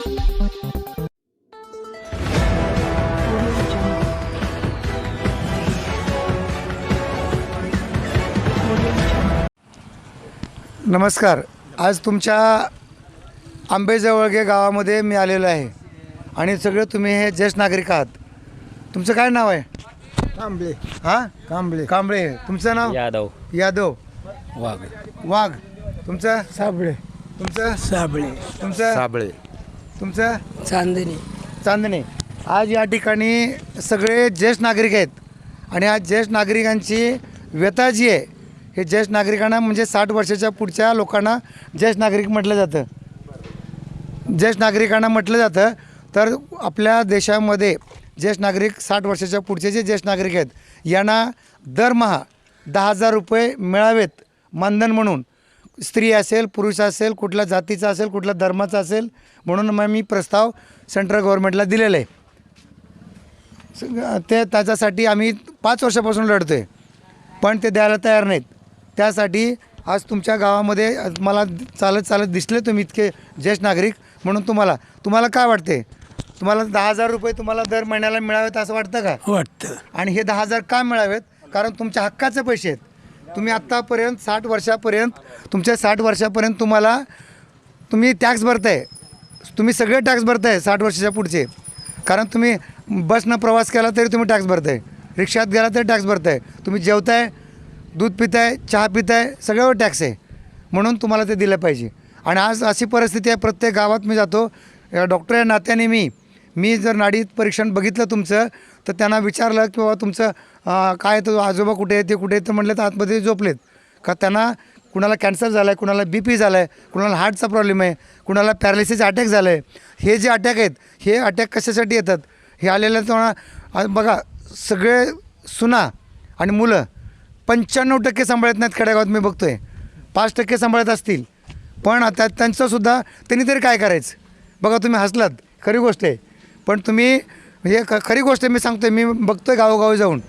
नमस्कार. आज तुमच्या आंबेजवळगे गावामध्ये मी आलेलो आहे. आणि सगळे तुम्ही हे ज्येष्ठ नागरिक आहात. तुमचं काय नाव आहे? कांबळे. हां? कांबळे. कांबळे. तुमचं नाव? यादव. यादव. वाघ. वाघ. तुमचं? साबळे. तुमचं? साबळे. तुमचं? साबळे. तुमचं? चांदणी. चांदणे. आज या ठिकाणी सगळे ज्येष्ठ नागरिक आहेत. आणि आज ज्येष्ठ नागरिकांची व्यथा जी आहे हे ज्येष्ठ नागरिकांना म्हणजे साठ वर्षाच्या पुढच्या लोकांना ज्येष्ठ नागरिक म्हटलं जातं. ज्येष्ठ नागरिकांना म्हटलं जातं तर आपल्या देशामध्ये ज्येष्ठ नागरिक साठ वर्षाच्या पुढचे जे ज्येष्ठ नागरिक आहेत यांना दरमहा दहा हजार रुपये मिळावेत मानधन म्हणून. स्त्री असेल पुरुष असेल कुठल्या जातीचा असेल कुठल्या धर्माचा असेल म्हणून मग मी प्रस्ताव सेंट्रल गव्हर्नमेंटला दिलेला. आहे ते त्याच्यासाठी आम्ही पाच वर्षापासून लढतो आहे पण ते द्यायला तयार नाहीत. त्यासाठी आज तुमच्या गावामध्ये मला चालत चालत दिसले तुम्ही इतके ज्येष्ठ नागरिक म्हणून तुम्हाला तुम्हाला काय वाटते? तुम्हाला दहा हजार रुपये तुम्हाला दर महिन्याला मिळावेत असं वाटतं का? वाटतं. आणि हे दहा हजार का मिळावेत? कारण तुमच्या हक्काचे पैसे आहेत. तुम्ही आत्तापर्यंत साठ वर्षापर्यंत तुमच्या साठ वर्षापर्यंत तुम्हाला तुम्ही टॅक्स भरताय. तुम्ही सगळे टॅक्स भरताय साठ वर्षाच्या पुढचे. कारण तुम्ही बसनं प्रवास केला तरी तुम्ही टॅक्स भरताय. रिक्षात गेला तरी टॅक्स भरताय. तुम्ही जेवताय दूध पिताय चहा पिताय सगळ्यावर टॅक्स आहे. म्हणून तुम्हाला ते दिलं पाहिजे. आणि आज अशी परिस्थिती आहे प्रत्येक गावात मी जातो. डॉक्टर या नात्याने मी मी जर नाडीत परीक्षण बघितलं तुमचं तर त्यांना विचारलं की बाबा तुमचं काय तो आजोबा कुठे आहे ते कुठे तर म्हटलं तर आतमध्ये झोपलेत. का त्यांना कुणाला कॅन्सर झाला आहे कुणाला बी पी झाला आहे कुणाला हार्टचा प्रॉब्लेम आहे कुणाला पॅरालिसिस अटॅक झालं आहे हे जे अटॅक आहेत हे अटॅक कशासाठी येतात? हे आलेलं तुम्हाला बघा सगळे सुना आणि मुलं पंच्याण्णव टक्के सांभाळत नाहीत खेड्यागावात मी बघतो आहे पाच टक्के सांभाळत असतील. पण आता त्यांचंसुद्धा त्यांनी तरी काय करायचं? बघा तुम्ही हसलात खरी गोष्ट आहे. पण तुम्ही म्हणजे ख खरी गोष्ट मी सांगतो आहे मी बघतो आहे गावोगावी जाऊन.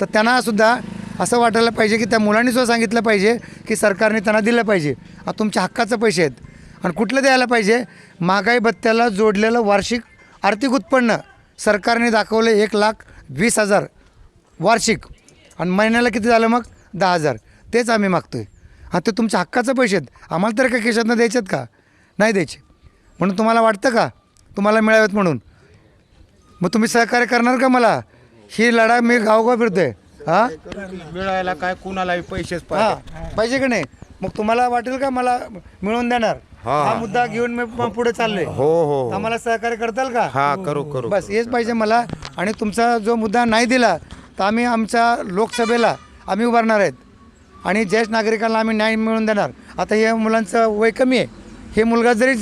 तर त्यांनासुद्धा असं वाटायला पाहिजे की त्या मुलांनी सुद्धा सांगितलं पाहिजे की सरकारने त्यांना दिलं पाहिजे. आता तुमच्या हक्काचं पैसे आहेत. आणि कुठलं द्यायला पाहिजे? महागाई भत्त्याला जोडलेलं वार्षिक आर्थिक उत्पन्न. सरकारने दाखवलं एक लाख वीस हजार वार्षिक. आणि महिन्याला किती झालं मग? दहा हजार. तेच आम्ही मागतो आहे हां ते तुमच्या हक्काचं पैसे आहेत. आम्हाला तर काही खिशातनं द्यायचे आहेत का? नाही द्यायचे. म्हणून तुम्हाला वाटतं का? तुम्हाला मिळावेत म्हणून. मग तुम्ही सहकार्य करणार का मला? ही लढा मी गावगाव फिरतोय. हां? मिळायला काय कुणालाही पैसेच हां पाहिजे पाहिजे का नाही? मग तुम्हाला वाटेल का मला मिळवून देणार? हा. हा मुद्दा घेऊन मी प- पुढे चाललोय. हो हो हो. आम्हाला सहकार्य करताल का? हा करू करू बस हेच पाहिजे मला. आणि तुमचा जो मुद्दा नाही दिला तर आम्ही आमच्या लोकसभेला आम्ही उभारणार आहेत. आणि ज्येष्ठ नागरिकांना आम्ही न्याय मिळवून देणार. आता हे मुलांचं वय कमी आहे. हे मुलगा जरी